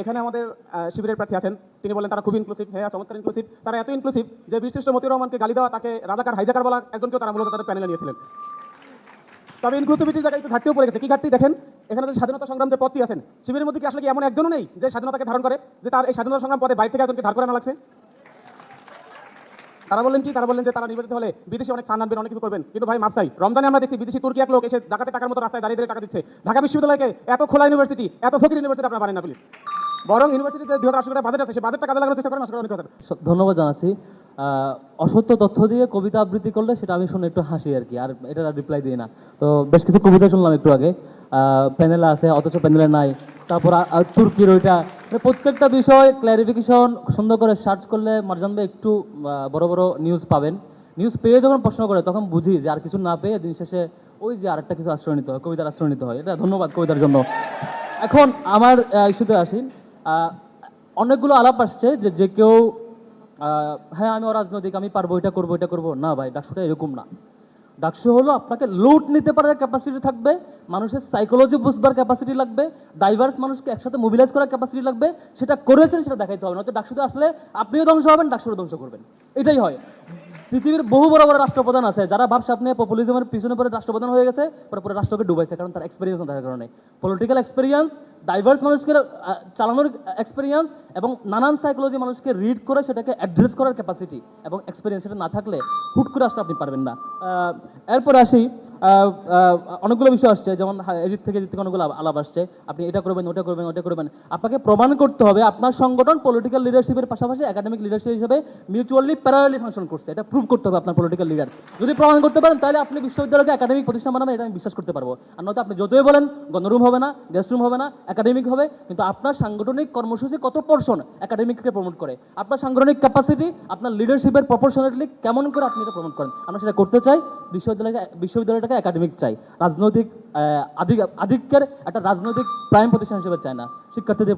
এখানে আমাদের শিবিরের প্রার্থী আছেন। তিনি বলেন, তারা খুব ইনক্লুসিভ হ্যাঁ চমৎকার ইনক্লুসিভ তারা এত ইনক্লুসিভ যে বিশিষ্ট মতিউর রহমানকে গালি দেওয়া, তাকে রাজাকার হাইজাকার বলা, একজনকেও তারা মূলত তাদের প্যানেলে নিয়েছিলেন। তবে ইনক্লুসিভিটির জায়গায় একটু ঘাটতিও পড়ে গেছে। কি ঘাটতি? দেখেন, এখানে যে স্বাধীনতা সংগ্রাম যে পথটি আছেন, শিবিরের মধ্যে কি আসলে কি এমন একজনও নেই যে স্বাধীনতাকে ধারণ করে? যে তার এই স্বাধীনতা সংগ্রাম পথে বাইরে থেকে একজনকে ধার করে না লাগছে? তারা বললেন কি? তারা বললেন যে তারা নির্বাচিত হলে বিদেশে অনেক ফান আনবেন, অনেক কিছু করবেন। কিন্তু ভাই মাপসাই রমজানে আমরা দেখছি বিদেশি তুর্কি এক লোক এসে ডাকাতে টাকার মতো রাস্তায় দাঁড়িয়ে দাঁড়িয়ে টাকা দিচ্ছে। ঢাকা বিশ্ববিদ্যালয়কে এত খোলা ইউনিভার্সিটি, এত ফকির ইউনিভার্সিটি আপনারা পারেন না, প্লিজ। বরং ইউনিভার্সিটিতে দুই হাজার আটশো টাকা বাজেট আছে সেই বাজেটটা কাজে লাগানোর চেষ্টা করেন ধন্যবাদ জানাচ্ছি। অসত্য তথ্য দিয়ে কবিতা আবৃত্তি করলে সেটা আমি শুনে একটু হাসি আর কি, আর এটা রিপ্লাই দিই না। তো বেশ কিছু কবিতা শুনলাম একটু আগে। প্যানেলে আছে, অথচ প্যানেলে নাই। তারপর তুর্কির ওইটা। মানে প্রত্যেকটা বিষয় ক্ল্যারিফিকেশন সুন্দর করে সার্চ করলে মারজান একটু বড় বড় নিউজ পাবেন। নিউজ পেয়ে যখন প্রশ্ন করে, তখন বুঝি যে আর কিছু না পেয়ে দিন শেষে ওই যে আরেকটা কিছু আশ্রয় নিতে হয়, কবিতার আশ্রয় নিতে হয়। এটা ধন্যবাদ কবিতার জন্য। এখন আমার ইস্যুতে আসি। অনেকগুলো আলাপ আসছে যে যে কেউ হ্যাঁ আমি অরাজনৈতিক, আমি পারব, এটা করব এটা করব। না ভাই, ডাকসুটা এরকম না। ডাকসু হলো আপনাকে লুট নিতে পারার ক্যাপাসিটি থাকবে, মানুষের সাইকোলজি বুঝবার ক্যাপাসিটি লাগবে ডাইভার্স মানুষকে একসাথে মোবিলাইজ করার ক্যাপাসিটি লাগবে, সেটা করেছেন সেটা দেখাইতে হবে। নয়তো ডাকসুতে আসলে আপনিও ধ্বংস হবেন, ডাকসুরও ধ্বংস করবেন। এটাই হয়। পৃথিবীর বহু বড় বড় রাষ্ট্রপ্রধান আছে, যারা ভাবছে আপনি পপুলিজমের পিছনে পরে রাষ্ট্রপ্রধান হয়ে গেছে, পরে পুরো রাষ্ট্রকে ডুবাইছে, কারণ তার এক্সপিরিয়েন্স না থাকার কারণে। পলিটিক্যাল এক্সপিরিয়েন্স ডাইভার্স মানুষকে চালানোর এক্সপিরিয়েন্স এবং নানান সাইকোলজি মানুষকে রিড করে সেটাকে অ্যাড্রেস করার ক্যাপাসিটি এবং এক্সপিরিয়েন্স সেটা না থাকলে হুট করে আসতে আপনি পারবেন না। এরপর আসি অনেকগুলো বিষয় আসছে যেমন হ্যাঁ, এদিক থেকে এদিক থেকে অনেকগুলো আলাপ- আসছে। আপনি এটা করবেন ওটা করবেন ওটা করবেন। আপনাকে প্রমাণ করতে হবে আপনার সংগঠন পলিটিক্যাল লিডারশিপের পাশাপাশি একাডেমিক লিডারশিপ হিসেবে মিউচুয়ালি প্যারালি ফাংশন করছে। এটা প্রুভ করতে হবে আপনার পলিটিক্যাল লিডার যদি প্রমাণ করতে পারেন তাহলে আপনি বিশ্ববিদ্যালয়কে একাডেমিক প্রতিষ্ঠান বানাবেন এটা আমি বিশ্বাস করতে পারব। আর নয়তো আপনি যতই বলেন গণরুম হবে না গেস্ট রুম হবে না একাডেমিক হবে কিন্তু আপনার সাংগঠনিক কর্মসূচি কত পোর্শন একাডেমিককে প্রমোট করে? আপনার সাংগঠনিক ক্যাপাসিটি আপনার লিডারশিপের প্রপোর্শনালি কেমন করে আপনি এটা প্রমোট করেন? আমরা সেটা করতে চাই বিশ্ববিদ্যালয়কে বিশ্ববিদ্যালয়টাকে একাডেমিক চাই। রাজনৈতিক আধিক আধিক্যের একটা রাজনৈতিক প্রাইম প্রতিষ্ঠান হিসেবে চায় না। শিক্ষার্থীদের